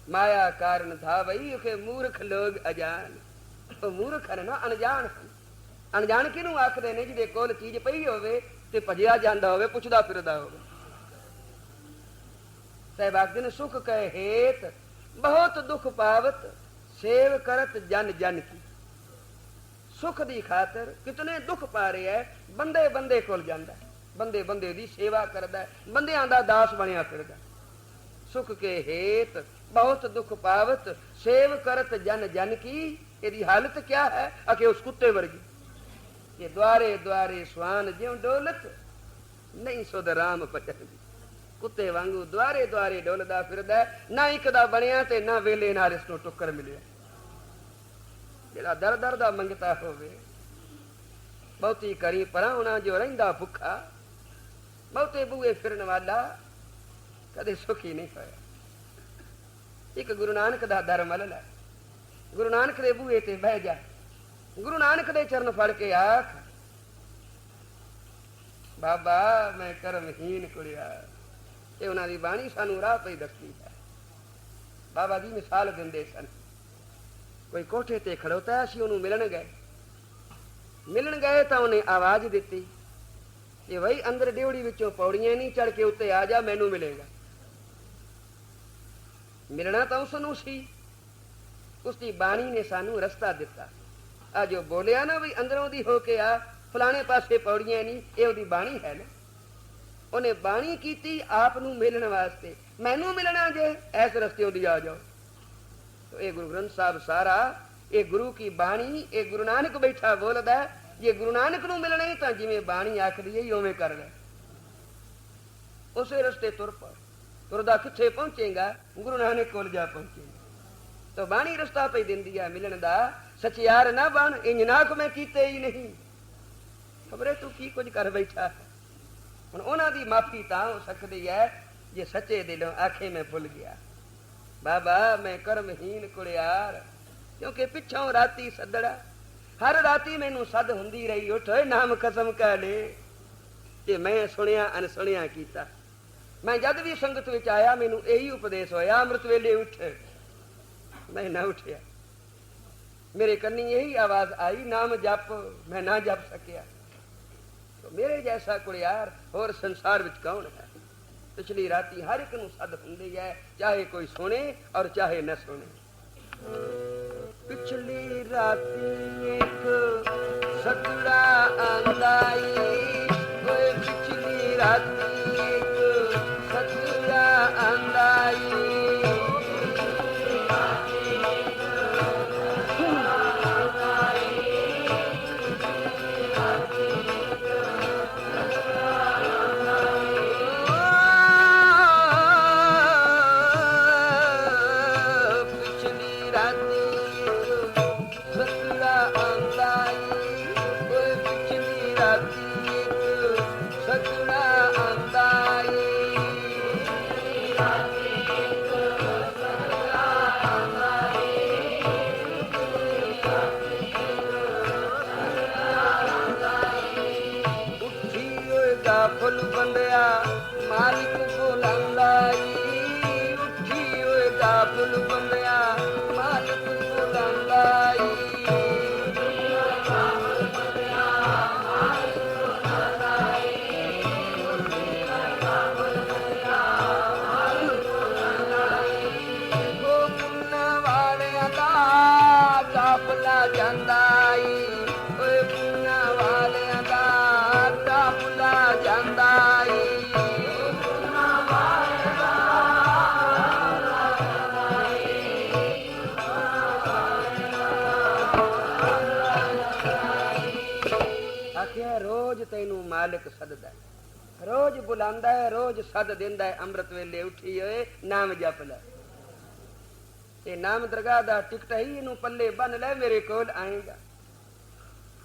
ਮਾਇਆ ਕਾਰਨ ਧਾਵਈ ਕਿ ਮੂਰਖ ਲੋਗ ਅਜਾਨ ਉਹ ਮੂਰਖ ਹਨ ਨਾ ਅਣਜਾਣ ਹਨ ਅਣਜਾਣ ਕਿਹਨੂੰ ਆਖਦੇ ਨੇ ਜਿਹਦੇ ਕੋਲ ਚੀਜ਼ ਪਈ ਹੋਵੇ ਤੇ ਭਜਿਆ ਜਾਂਦਾ ਹੋਵੇ ਪੁੱਛਦਾ ਫਿਰਦਾ ਹੋਵੇ ਸਹਿਬ ਆਖਦੇ ਸੁਖ ਕਹੇ ਹੇਤ, ਬਹੁਤ ਦੁੱਖ ਪਾਵਤ, ਸੇਵ ਕਰਤ ਜਨ ਜਨ ਕੀ। ਸੁਖ ਦੀ ਖਾਤਰ ਕਿਤਨੇ ਦੁੱਖ ਪਾ ਰਿਹਾ ਹੈ, ਬੰਦੇ ਬੰਦੇ ਕੋਲ ਜਾਂਦਾ ਬੰਦੇ ਬੰਦੇ ਦੀ ਸੇਵਾ ਕਰਦਾ ਬੰਦਿਆਂ ਦਾ ਦਾਸ ਬਣਿਆ ਫਿਰਦਾ ਹੈ। ਸੁਖ ਕੇ ਹੇਤ, ਬਹੁਤ ਦੁੱਖ ਪਾਵਤ, ਸੇਵ ਕਰਤ ਜਨ ਜਨ ਕੀ। ਇਹਦੀ ਹਾਲਤ ਕੀ ਹੈ? ਅਕੇ ਉਸ ਕੁੱਤੇ ਵਰਗੀ। ਇਹ ਦੁਆਰੇ ਦੁਆਰੇ ਸਵਾਨ ਜਿਉ ਡੋਲਤ, ਨਹੀਂ ਸੁਧ ਰਾਮ ਪਟਦੀ ਕੁੱਤੇ ਵਾਂਗੂ ਦੁਆਰੇ ਦੁਆਰੇ ਡੋਲਦਾ ਫਿਰਦਾ ਨਾ ਇੱਕ ਦਾ ਬਣਿਆ ਤੇ ਨਾ ਵੇਲੇ ਨਾਲ ਇਸ ਨੂੰ ਟੁੱਕਰ ਮਿਲਿਆ। ਜਿਹੜਾ ਦਰ ਦਰ ਦਾ ਮੰਗਤਾ ਹੋਵੇ, ਬਹੁਤੀ ਕਰੀ ਪਰਾਉਣਾ ਜੋ ਰਹਿੰਦਾ ਭੁੱਖਾ, ਬਹੁਤੇ ਬੂਏ ਫਿਰਨ ਵਾਲਾ ਕਦੇ ਸੁਖੀ ਨਹੀਂ ਹੋਇਆ। ਇੱਕ ਗੁਰੂ ਨਾਨਕ ਦਾ ਦਰ ਮਲ ਲੈ। ਗੁਰੂ ਨਾਨਕ ਦੇ ਬੂਏ ਤੇ ਬਹਿ ਜਾ। ਗੁਰੂ ਨਾਨਕ ਦੇ ਚਰਨ ਫੜ ਕੇ ਆਖ, ਬਾਬਾ, ਮੈਂ ਕਰਮਹੀਨ ਕੁੜਿਆ। ਇਹ ਉਹਨਾਂ ਦੀ ਬਾਣੀ ਸਾਨੂੰ ਰਾਹ ਪਈ ਦੱਸਦੀ ਹੈ। ਬਾਬਾ ਜੀ ਮਿਸਾਲ ਦਿੰਦੇ ਸਨ। ਕੋਈ ਕੋਠੇ ਤੇ ਖੜੋਤਾ ਸੀ, ਉਹਨੂੰ ਮਿਲਣ ਗਏ। ਮਿਲਣ ਗਏ ਤਾਂ ਉਹਨੇ ਆਵਾਜ਼ ਦਿੱਤੀ ਕਿ ਬਈ ਅੰਦਰ ਡਿਉੜੀ ਵਿੱਚੋਂ ਪੌੜੀਆਂ ਨਹੀਂ ਚੜ ਕੇ ਉੱਤੇ ਆ ਜਾ, ਮੈਨੂੰ ਮਿਲੇਗਾ। ਮਿਲਣਾ ਤਾਂ ਉਸ ਨੂੰ ਸੀ। ਉਸ ਦੀ ਬਾਣੀ ਨੇ ਸਾਨੂੰ ਰਸਤਾ ਦਿੱਤਾ। ਆ ਜੋ ਬੋਲਿਆ ਨਾ ਵੀ ਅੰਦਰੋਂ ਦੀ ਹੋ ਕੇ ਆ, ਫਲਾਣੇ ਪਾਸੇ ਪੌੜੀਆਂ ਨਹੀਂ, ਇਹ ਉਹਦੀ ਬਾਣੀ ਹੈ ਨਾ। ਉਹਨੇ ਬਾਣੀ ਕੀਤੀ ਆਪ ਨੂੰ ਮਿਲਣ ਵਾਸਤੇ। ਮੈਨੂੰ ਮਿਲਣਾ ਜੇ ਐਸ ਰਸਤੇ ਦੀ ਆ ਜਾਓ। ਤੋ ਇਹ ਗੁਰੂ ਗ੍ਰੰਥ ਸਾਹਿਬ ਸਾਰਾ, ਇਹ ਗੁਰੂ ਕੀ ਬਾਣੀ, ਇਹ ਗੁਰੂ ਨਾਨਕ ਬੈਠਾ ਬੋਲਦਾ ਜੇ ਗੁਰੂ ਨਾਨਕ ਨੂੰ ਮਿਲਣਾ ਹੀ ਤਾਂ ਜਿਵੇਂ ਬਾਣੀ ਆਖਦੀ ਹੈ, ਉਵੇਂ ਕਰ ਲੈ। ਉਸੇ ਰਸਤੇ ਤੁਰ ਪਾ। ਤੁਰਦਾ ਕਿੱਥੇ ਪਹੁੰਚੇਗਾ? ਗੁਰੂ ਨਾਨਕ ਕੋਲ ਜਾ ਪਹੁੰਚੇਗਾ। ਤਾਂ ਬਾਣੀ ਰਸਤਾ ਪਈ ਦਿੰਦੀ ਹੈ ਮਿਲਣ ਦਾ। ਸਚਿਆਰ ਨਾ ਬਣ, ਇੰਜ ਨਾ ਕੋ ਮੈਂ ਕੀਤੇ ਹੀ ਨਹੀਂ। ਖਬਰੇ ਤੂੰ ਕੀ ਕੁਝ ਕਰ ਬੈਠਾ ਹੁਣ ਉਹਨਾਂ ਦੀ ਮਾਫੀ ਤਾਂ ਹੋ ਸਕਦੀ ਹੈ ਜੇ ਸੱਚੇ ਦਿਲੋਂ ਆਖੇ ਮੈਂ ਭੁੱਲ ਗਿਆ। ਬਾਬਾ, ਮੈਂ ਕਰਮਹੀਨ ਕੁੜਿਆਰ, ਕਿਉਂਕਿ ਪਿੱਛੋਂ ਰਾਤੀ ਸੱਦੜਾ। ਹਰ ਰਾਤੀ ਮੈਨੂੰ ਸੱਦ ਹੁੰਦੀ ਰਹੀ, ਉੱਠ ਓਏ ਨਾਮ ਕਸਮ ਕਾ ਲੈ ਤੇ ਮੈਂ ਸੁਣਿਆ ਅਨਸੁਣਿਆ ਕੀਤਾ। ਮੈਂ ਜਦ ਵੀ ਸੰਗਤ ਵਿੱਚ ਆਇਆ, ਮੈਨੂੰ ਇਹੀ ਉਪਦੇਸ਼ ਹੋਇਆ, ਅੰਮ੍ਰਿਤ ਵੇਲੇ ਉੱਠ। ਮੈਂ ਨਾ ਉੱਠਿਆ। ਮੇਰੇ ਕੰਨੀ ਇਹੀ ਆਵਾਜ਼ ਆਈ, ਨਾਮ ਜਪ, ਮੈਂ ਨਾ ਜਪ ਸਕਿਆ। ਮੇਰੇ ਜੈਸਾ ਕੁੜਿਆਰ ਹੋਰ ਸੰਸਾਰ ਵਿੱਚ ਕੌਣ ਹੈ? ਪਿਛਲੀ ਰਾਤੀ ਹਰ ਇੱਕ ਨੂੰ ਸੱਦ ਹੁੰਦੀ ਹੈ, ਚਾਹੇ ਕੋਈ ਸੁਣੇ ਔਰ ਚਾਹੇ ਨਾ ਸੁਣੇ। ਪਿਛਲੀ ਰਾਤੀ ਇੱਕ ਸਤੜਾ ਆਂਦਾਈ ਓਏ ਪਿਛਲੀ ਰਾਤੀ ਇੱਕ ਸਤੜਾ ਆਂਦਾਈ ਮਾਲਕ ਸਦਦਾ ਰੋਜ਼ ਬੁਲਾਉਂਦਾ ਹੈ, ਰੋਜ਼ ਸੱਦ ਦਿੰਦਾ ਹੈ, ਅੰਮ੍ਰਿਤ ਵੇਲੇ ਉੱਠੀ ਹੋਏ, ਨਾਮ ਜਪ ਲੈ। ਇਹ ਨਾਮ ਦਰਗਾਹ ਦਾ ਟਿਕਟ ਹੀ ਇਹਨੂੰ ਪੱਲੇ ਬੰਨ ਲੈ, ਮੇਰੇ ਕੋਲ ਆਏਗਾ।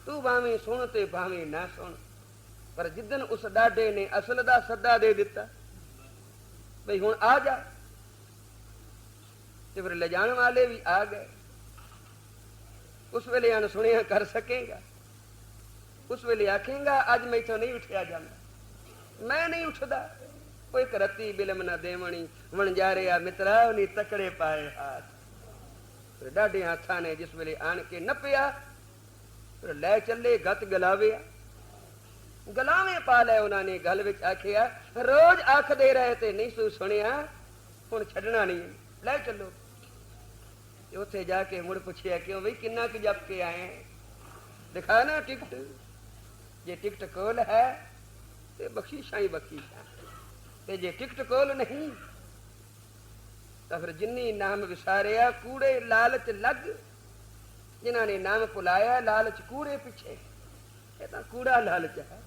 ਤੂੰ ਭਾਵੇਂ ਸੁਣ ਤੇ ਭਾਵੇਂ ਨਾ ਸੁਣ, ਪਰ ਜਿੱਦਨ ਉਸ ਡਾਡੇ ਨੇ ਅਸਲ ਦਾ ਸੱਦਾ ਦੇ ਦਿੱਤਾ, ਬਈ ਹੁਣ ਆ ਜਾ। ਤੇ ਫਿਰ ਲਿਜਾਣ ਵਾਲੇ ਵੀ ਆ ਗਏ। ਉਸ ਵੇਲੇ ਅਣਸੁਣਿਆ ਕਰ ਸਕੇਗਾ। ਉਸ ਵੇਲੇ ਆਖੇਗਾ ਅੱਜ ਮੈਥੋਂ ਨਹੀਂ ਉਠਿਆ ਜਾਂਦਾ ਮੈਂ ਨਹੀਂ ਉੱਠਦਾ ਕੋਈ ਕਰਤੀ ਬਿਲਮ ਨਾ ਦੇਵਣੀ ਵਣਜਾਰਿਆ ਮਿੱਤਰਾ ਉਹਨੀ ਤਕੜੇ ਪਾਏ ਹੱਥ ਫਿਰ ਹੱਥਾਂ ਨੇ ਜਿਸ ਵੇਲੇ ਆਣ ਕੇ ਨੱਪਿਆ ਫਿਰ ਲੈ ਚੱਲੇ ਗਤ ਗਲਾਵਿਆ ਗਲਾਵੇਂ ਪਾ ਲੈ ਉਹਨਾਂ ਨੇ ਗਲ ਵਿੱਚ ਆਖਿਆ ਰੋਜ਼ ਆਖਦੇ ਰਹੇ ਤੇ ਨਹੀਂ ਸੂ ਸੁਣਿਆ ਹੁਣ ਛੱਡਣਾ ਨਹੀਂ ਲੈ ਚੱਲੋ ਉੱਥੇ ਜਾ ਕੇ ਮੁੜ ਪੁੱਛਿਆ ਕਿਉਂ ਬਈ ਕਿੰਨਾ ਕੁ ਜਪ ਕੇ ਆਏ ਦਿਖਾ ਨਾ ਟਿਕਟ ਜੇ ਟਿਕਟ ਕੋਲ ਹੈ, ਤੇ ਬਖਸ਼ਿਸ਼ਾਂ ਹੀ ਬਖਸ਼ਿਸ਼ਾਂ। ਤੇ ਜੇ ਟਿਕਟ ਕੋਲ ਨਹੀਂ, ਤਾਂ ਫਿਰ ਜਿੰਨੀ ਨਾਮ ਵਿਸਾਰਿਆ, ਕੂੜੇ ਲਾਲਚ ਲੱਗ। ਜਿਨ੍ਹਾਂ ਨੇ ਨਾਮ ਭੁਲਾਇਆ, ਲਾਲਚ ਕੂੜੇ ਪਿੱਛੇ। ਇਹ ਤਾਂ ਕੂੜਾ ਲਾਲਚ ਹੈ।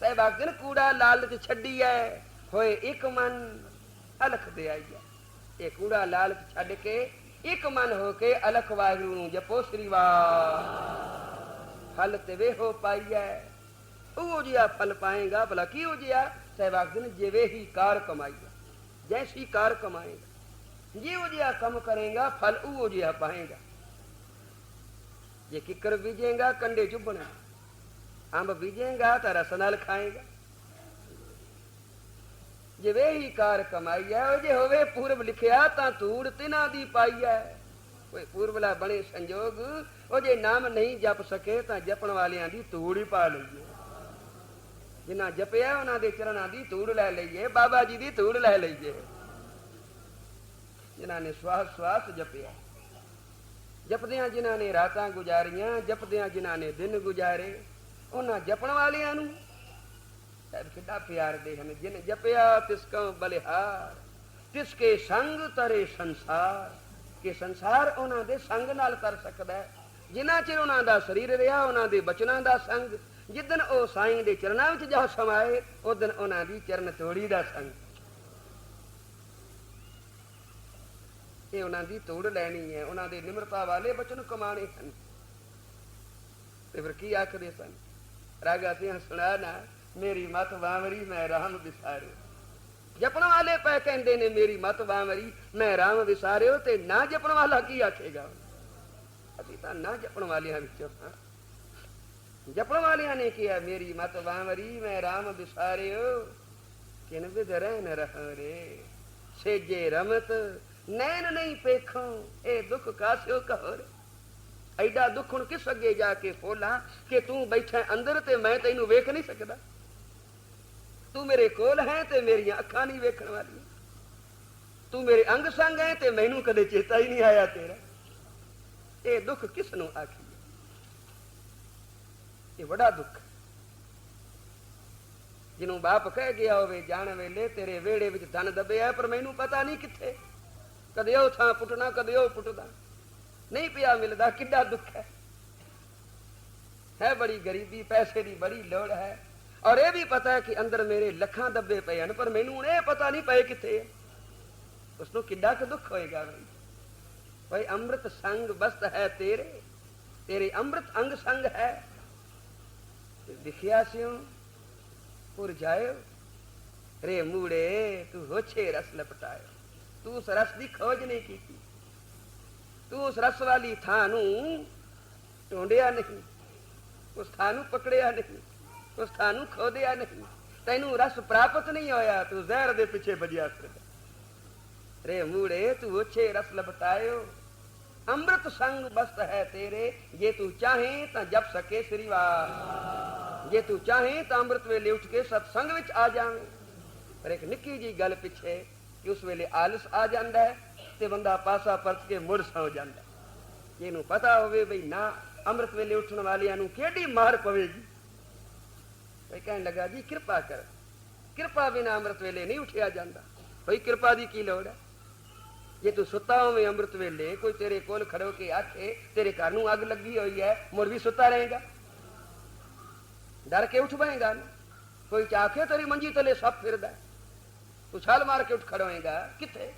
ਸਹਿਬ ਆਖਦੇ ਨੇ ਕੂੜਾ ਲਾਲਚ ਛੱਡੀ ਹੈ ਹੋਏ ਇੱਕ ਮਨ, ਅਲਖ ਦੇ ਆਈ ਹੈ ਇਹ ਕੂੜਾ ਲਾਲਚ ਛੱਡ ਕੇ ਇੱਕ ਮਨ ਹੋ ਕੇ ਅਲਖ ਵਾਹਿਗੁਰੂ ਨੂੰ ਜਪੋ ਸ੍ਰੀ ਵਾਹ। ਫਲ ਤੇ ਵੇ ਹੋ ਪਾਈਐ। ਉਹ ਜਿਹਾ ਫਲ ਪਾਏਗਾ, ਭਲਾ ਕੀ ਹੋ ਜਿਹਾ? ਸਹਿਬ ਨੇ, ਜਿਵੇਂ ਹੀ ਕਾਰ ਕਮਾਈਆ ਜੈਸੀ ਕਾਰ ਕਮਾਏਗਾ। ਜਿਹੋ ਜਿਹਾ ਕੰਮ ਕਰੇਗਾ, ਫਲ ਉਹ ਜਿਹਾ ਪਾਏਗਾ। ਜੇ ਕਿੱਕਰ ਬੀਜੇਗਾ, ਕੰਡੇ ਚੁੱਭਣਾ। ਅੰਬ ਬੀਜੇਗਾ, ਤਾਂ ਰਸ ਨਾਲ ਖਾਏਗਾ। ਜਿਵੇਂ ਹੀ ਕਾਰ ਕਮਾਈਆ ਉਹ ਜੇ ਹੋਵੇ ਪੂਰਬ ਲਿਖਿਆ, ਤਾਂ ਧੂੜ ਤਿਨਾਂ ਦੀ ਪਾਈਐ। ਕੋਈ ਪੂਰਬਲਾ ਬਣੇ ਸੰਜੋਗ, ਉਹ ਜੇ ਨਾਮ ਨਹੀਂ ਜਪ ਸਕੇ ਤਾਂ ਜਪਣ ਵਾਲਿਆਂ ਦੀ ਧੂੜ ਹੀ ਪਾ ਲਈਏ। ਜਿਨ੍ਹਾਂ ਜਪਿਆ, ਉਹਨਾਂ ਦੇ ਚਰਨਾਂ ਦੀ ਧੂੜ ਲੈ ਲਈਏ, ਬਾਬਾ ਜੀ ਦੀ ਧੂੜ ਲੈ ਲਈਏ। ਜਿਨ੍ਹਾਂ ਨੇ ਸਵਾਸ ਸਵਾਸ ਜਪਿਆ। ਜਪਦਿਆਂ ਜਿਨ੍ਹਾਂ ਨੇ ਰਾਤਾਂ ਗੁਜ਼ਾਰੀਆਂ, ਜਪਦਿਆਂ ਜਿਨ੍ਹਾਂ ਨੇ ਦਿਨ ਗੁਜ਼ਾਰੇ, ਉਹਨਾਂ ਜਪਣ ਵਾਲਿਆਂ ਨੂੰ ਸਾਹਿਬ ਕਿੱਡਾ ਪਿਆਰ ਦੇ ਹਨ। ਜਿਨ ਜਪਿਆ, ਤਿਸ ਕਉ ਬਲਿਹਾਰ, ਤਿਸ ਕੇ ਸੰਗ ਤਰੇ ਸੰਸਾਰ। ਕਿ ਸੰਸਾਰ ਉਹਨਾਂ ਦੇ ਸੰਗ ਨਾਲ ਕਰ ਸਕਦਾ ਹੈ। ਜਿਨ੍ਹਾਂ ਚਿਰ ਉਹਨਾਂ ਦਾ ਸਰੀਰ ਰਿਹਾ, ਉਹਨਾਂ ਦੇ ਬਚਨਾਂ ਦਾ ਸੰਗ। ਜਿੱਦਨ ਉਹ ਸਾਈਂ ਦੇ ਚਰਨਾਂ ਵਿੱਚ ਜਾ ਸਮਾਏ ਉਦਨ ਉਹਨਾਂ ਦੀ ਚਰਨ ਤੋੜੀ ਦਾ ਸੰਗ। ਇਹ ਉਹਨਾਂ ਦੀ ਤੋੜ ਲੈਣੀ ਹੈ। ਉਹਨਾਂ ਦੇ ਨਿਮਰਤਾ ਵਾਲੇ ਬਚਨ ਕਮਾਣੇ ਹਨ। ਤੇ ਫਿਰ ਕੀ ਆਖਦੇ ਸਨ? ਰਾਗਾ ਸਿੰਘ ਸੁਣਾ ਨਾ, ਮੇਰੀ ਮਤ ਵਾਂਵਰੀ ਮੈਂ ਰਾਮ ਵਿਸਾਰਿਓ ਜਪਣ ਵਾਲੇ ਪੈ ਕਹਿੰਦੇ ਨੇ, ਮੇਰੀ ਮਤ ਵਾਂਵਰੀ ਮੈਂ ਰਾਮ ਵਿਸਾਰਿਓ ਤੇ ਨਾ ਜਪਣ ਵਾਲਾ ਕੀ ਆਖੇਗਾ? ਅਸੀਂ ਤਾਂ ਨਾ ਜਪਣ ਵਾਲਿਆਂ ਵਿੱਚੋਂ ਹਾਂ। ਜਪਣ ਵਾਲਿਆਂ ਨੇ ਕਿਹਾ, ਮੇਰੀ ਮਤ ਵਾਂਵਰੀ ਮੈਂ ਰਾਮ ਵਿਸਾਰਿਓ, ਕਿਨ ਵਿਦ ਰਹਿ ਰਹੋ ਰੇ? ਸੇਜੇ ਰਮਤ, ਨੈਣ ਨਹੀਂ ਪੇਖੋਂ ਇਹ ਦੁੱਖ ਕਾਸਿਓ ਕਹੋ ਰੇ? ਐਡਾ ਦੁੱਖ ਹੁਣ ਕਿਸ ਅੱਗੇ ਜਾ ਕੇ ਫੋਲਾ ਕਿ ਤੂੰ ਬੈਠਾ ਅੰਦਰ ਤੇ ਮੈਂ ਤੈਨੂੰ ਵੇਖ ਨਹੀਂ ਸਕਦਾ? ਤੂੰ ਮੇਰੇ ਕੋਲ ਹੈ ਤੇ ਮੇਰੀਆਂ ਅੱਖਾਂ ਨਹੀਂ ਵੇਖਣ ਵਾਲੀਆਂ। ਤੂੰ ਮੇਰੇ ਅੰਗ ਸੰਗ ਹੈ ਤੇ ਮੈਨੂੰ ਕਦੇ ਚੇਤਾ ਹੀ ਨਹੀਂ ਆਇਆ ਤੇਰਾ। ਇਹ ਦੁੱਖ ਕਿਸ ਨੂੰ ਆਖੀਏ? ਇਹ ਬੜਾ ਦੁੱਖ ਜਿਹਨੂੰ ਬਾਪ ਕਹਿ ਗਿਆ ਹੋਵੇ, ਜਾਣ ਵੇਲੇ ਤੇਰੇ ਵਿਹੜੇ ਵਿੱਚ ਧਨ ਦੱਬਿਆ, ਪਰ ਮੈਨੂੰ ਪਤਾ ਨਹੀਂ ਕਿੱਥੇ। ਕਦੇ ਉਹ ਥਾਂ ਪੁੱਟਣਾ, ਕਦੇ ਉਹ ਪੁੱਟਦਾ। ਨਹੀਂ ਪਿਆ ਮਿਲਦਾ, ਕਿੱਡਾ ਦੁੱਖ ਹੈ। ਹੈ ਬੜੀ ਗਰੀਬੀ, ਪੈਸੇ ਦੀ ਬੜੀ ਲੋੜ ਹੈ। ਔਰ ਇਹ ਵੀ ਪਤਾ ਹੈ ਕਿ ਅੰਦਰ ਮੇਰੇ ਲੱਖਾਂ ਦੱਬੇ ਪਏ ਹਨ ਪਰ ਮੈਨੂੰ ਹੁਣ ਇਹ ਪਤਾ ਨਹੀਂ ਪਏ ਕਿੱਥੇ ਹੈ ਉਸ ਨੂੰ ਕਿੱਡਾ ਕੁ ਦੁੱਖ ਹੋਏਗਾ ਬਈ ਭਾਈ ਅੰਮ੍ਰਿਤ ਸੰਗ ਬਸਤ ਹੈ ਤੇਰੇ ਤੇਰੇ ਅੰਮ੍ਰਿਤ ਅੰਗ ਸੰਗ ਹੈ ਤੇ ਦਿਖਿਆ ਸਿਉ ਪੁਰ ਜਾਇਓ ਰੇ ਮੂੜੇ ਤੂੰ ਹੋਛੇ ਰਸ ਲਪਟਾਇਓ ਤੂੰ ਉਸ ਰਸ ਦੀ ਖੋਜ ਨਹੀਂ ਕੀਤੀ ਤੂੰ ਉਸ ਰਸ ਵਾਲੀ ਥਾਂ ਨੂੰ ਢੂੰਡਿਆ ਨਹੀਂ ਉਸ ਥਾਂ ਨੂੰ ਪਕੜਿਆ ਨਹੀਂ ਉਸ ਥਾਂ ਖੋਦਿਆ ਨਹੀਂ। ਤੈਨੂੰ ਰਸ ਪ੍ਰਾਪਤ ਨਹੀਂ ਹੋਇਆ, ਤੂੰ ਜ਼ਹਿਰ ਦੇ ਪਿੱਛੇ ਭਜਿਆ ਫਿਰਦਾ। ਰੇ ਮੂੜੇ, ਤੂੰ ਉੱਚੇ ਰਸ ਲਪਟਾਇਓ। ਅੰਮ੍ਰਿਤ ਸੰਗ ਬਸਤ ਹੈ ਤੇਰੇ। ਜੇ ਤੂੰ ਚਾਹੇ ਤਾਂ ਜਪ ਸਕੇ ਸ੍ਰੀ ਵਾਹ ਜੇ ਤੂੰ ਚਾਹੇ ਤਾਂ ਅੰਮ੍ਰਿਤ ਵੇਲੇ ਉੱਠ ਕੇ ਸਤਸੰਗ ਵਿੱਚ ਆ ਜਾਵੇਂ ਪਰ ਇੱਕ ਨਿੱਕੀ ਜੀ ਗੱਲ ਪਿੱਛੇ, ਕਿ ਉਸ ਵੇਲੇ ਆਲਸ ਆ ਜਾਂਦਾ ਹੈ ਤੇ ਬੰਦਾ ਪਾਸਾ ਪਰਤ ਕੇ ਮੁੜ ਸੌ ਜਾਂਦਾ ਇਹਨੂੰ ਪਤਾ ਹੋਵੇ ਬਈ ਨਾ, ਅੰਮ੍ਰਿਤ ਵੇਲੇ ਉੱਠਣ ਵਾਲਿਆਂ ਨੂੰ ਕਿਹੜੀ ਮਾਰ ਪਵੇਗੀ? ਇਹ ਕਹਿਣ ਲੱਗਾ ਜੀ, ਕਿਰਪਾ ਕਰ। ਕਿਰਪਾ ਬਿਨਾ ਅੰਮ੍ਰਿਤ ਵੇਲੇ ਨਹੀਂ ਉਠਿਆ ਜਾਂਦਾ। ਕੋਈ ਕਿਰਪਾ ਦੀ ਕੀ ਲੋੜ ਹੈ? ਜੇ ਤੂੰ ਸੁੱਤਾ ਹੋਵੇਂ ਅੰਮ੍ਰਿਤ ਵੇਲੇ, ਕੋਈ ਤੇਰੇ ਕੋਲ ਖੜੋ ਕੇ ਆਖੇ, ਤੇਰੇ ਘਰ ਨੂੰ ਅੱਗ ਲੱਗੀ ਹੋਈ ਹੈ, ਮੁੜ ਵੀ ਸੁੱਤਾ ਰਹੇਗਾ। ਡਰ ਕੇ ਉੱਠ ਬਏਗਾ ਕੋਈ ਚਾਖੇ ਤੇਰੀ ਮੰਜੀ ਤਲੇ ਸੱਪ ਫਿਰਦਾ ਤੂੰ ਛਾਲ ਮਾਰ ਕੇ ਉੱਠ ਖੜੋਏਗਾ। ਕਿੱਥੇ?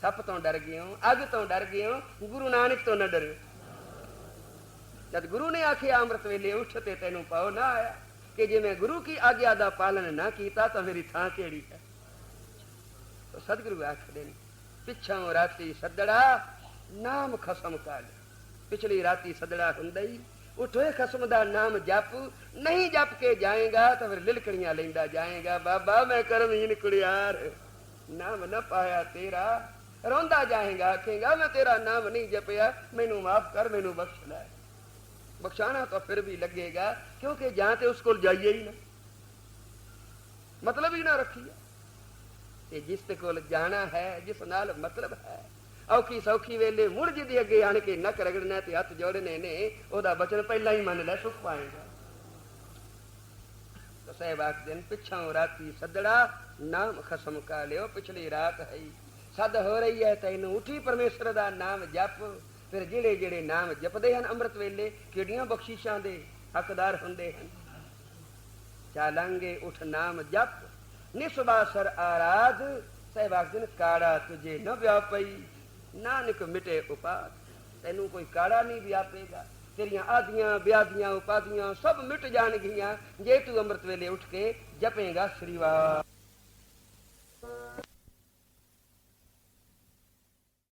ਸੱਪ ਤੋਂ ਡਰ ਗਿਓ, ਅੱਗ ਤੋਂ ਡਰ ਗਿਓ, ਗੁਰੂ ਨਾਨਕ ਤੋਂ ਨਾ ਡਰਿਓ। ਜਦ ਗੁਰੂ ਨੇ ਆਖਿਆ, ਅੰਮ੍ਰਿਤ ਵੇਲੇ ਉੱਠ ਤੇ ਤੈਨੂੰ ਪਾਉ ਨਾ ਆਇਆ। ਕਿ ਜੇ ਮੈਂ ਗੁਰੂ ਕੀ ਆਗਿਆ ਦਾ ਪਾਲਣ ਨਾ ਕੀਤਾ, ਤਾਂ ਮੇਰੀ ਥਾਂ ਕਿਹੜੀ ਹੈ? ਤਾਂ ਸਤਿਗੁਰੂ ਆਖਦੇ ਨੇ, ਪਿੱਛੋਂ ਰਾਤੀ ਸੱਦੜਾ, ਨਾਮ ਖਸਮ ਕਾਲ ਪਿਛਲੀ ਰਾਤੀ ਸੱਦੜਾ ਹੁੰਦਾ ਹੀ, ਉਠੋਏ ਖਸਮ ਦਾ ਨਾਮ ਜਪ, ਨਹੀਂ ਜਪ ਕੇ ਜਾਏਗਾ, ਤਾਂ ਫਿਰ ਲਿਲਕੜੀਆਂ ਲੈਂਦਾ ਜਾਏਗਾ, ਬਾਬਾ ਮੈਂ ਕਰਮਹੀਨ ਕੁੜਿਆਰ। ਨਾਮ ਨਾ ਪਾਇਆ ਤੇਰਾ, ਰੋਂਦਾ ਜਾਏਗਾ, ਆਖੇਗਾ, ਮੈਂ ਤੇਰਾ ਨਾਮ ਨਹੀਂ ਜਪਿਆ, ਮੈਨੂੰ ਮਾਫ ਕਰ, ਮੈਨੂੰ ਬਖਸ਼ ਲੈ। ਬਖਸ਼ਾਣਾ ਤਾਂ ਫਿਰ ਵੀ ਲੱਗੇਗਾ ਕਿਉਂਕਿ ਜਾਂ ਤੇ ਉਸ ਕੋਲ ਜਾਈਏ ਹੀ ਨਾ ਮਤਲਬ ਹੀ ਨਾ ਰੱਖੀਏ ਤੇ ਜਿਸ ਦੇ ਕੋਲ ਜਾਣਾ ਹੈ ਜਿਸ ਨਾਲ ਮਤਲਬ ਹੈ ਔਖੀ ਸੌਖੀ ਵੇਲੇ ਮੁੜ ਜਿਹਦੇ ਅੱਗੇ ਆਣ ਕੇ ਨੱਕ ਰਗੜਨਾ ਤੇ ਹੱਥ ਜੋੜਨੇ ਨੇ ਉਹਦਾ ਬਚਨ ਪਹਿਲਾਂ ਹੀ ਮੰਨ ਲੈ ਸੁਖ ਪਾਏਗਾ ਤਾਂ ਸਾਹਿਬ ਆਖਦੇ ਨੇ ਪਿੱਛੋਂ ਰਾਤੀ ਸੱਦੜਾ ਨਾਮ ਖਸਮ ਕਾ ਲਿਓ ਪਿਛਲੀ ਰਾਤ ਹੈ ਸਦ ਹੋ ਰਹੀ ਹੈ ਤੈਨੂੰ ਉਠੀ ਪਰਮੇਸ਼ਰ ਦਾ ਨਾਮ ਜਪ ਫਿਰ ਜਿਹੜੇ ਜਿਹੜੇ ਨਾਮ ਜਪਦੇ ਹਨ ਅੰਮ੍ਰਿਤ ਵੇਲੇ, ਕਿਹੜੀਆਂ ਬਖਸ਼ਿਸ਼ਾਂ ਦੇ ਹੱਕਦਾਰ ਹੁੰਦੇ ਹਨ? ਚਾਲਾਂਗੇ ਉਠ ਨਾਮ ਜਪ ਨਿਸਵਾਸਰ ਆਰਾਧ, ਸਾਹਿਬ ਆਖਦੇ ਕਾੜਾ ਤੁਝੇ ਨ ਵਿਆਪਈ, ਨਾਨਕ ਮਿਟੇ ਉਪਾਦ ਤੈਨੂੰ ਕੋਈ ਕਾੜਾ ਨਹੀਂ ਵਿਆਪੇਗਾ। ਤੇਰੀਆਂ ਆਧੀਆਂ ਵਿਆਧੀਆਂ, ਉਪਾਧੀਆਂ ਸਭ ਮਿਟ ਜਾਣਗੀਆਂ। ਜੇ ਤੂੰ ਅੰਮ੍ਰਿਤ ਵੇਲੇ ਉੱਠ ਕੇ ਜਪੇਗਾ ਸ੍ਰੀ ਵਾਹਿ।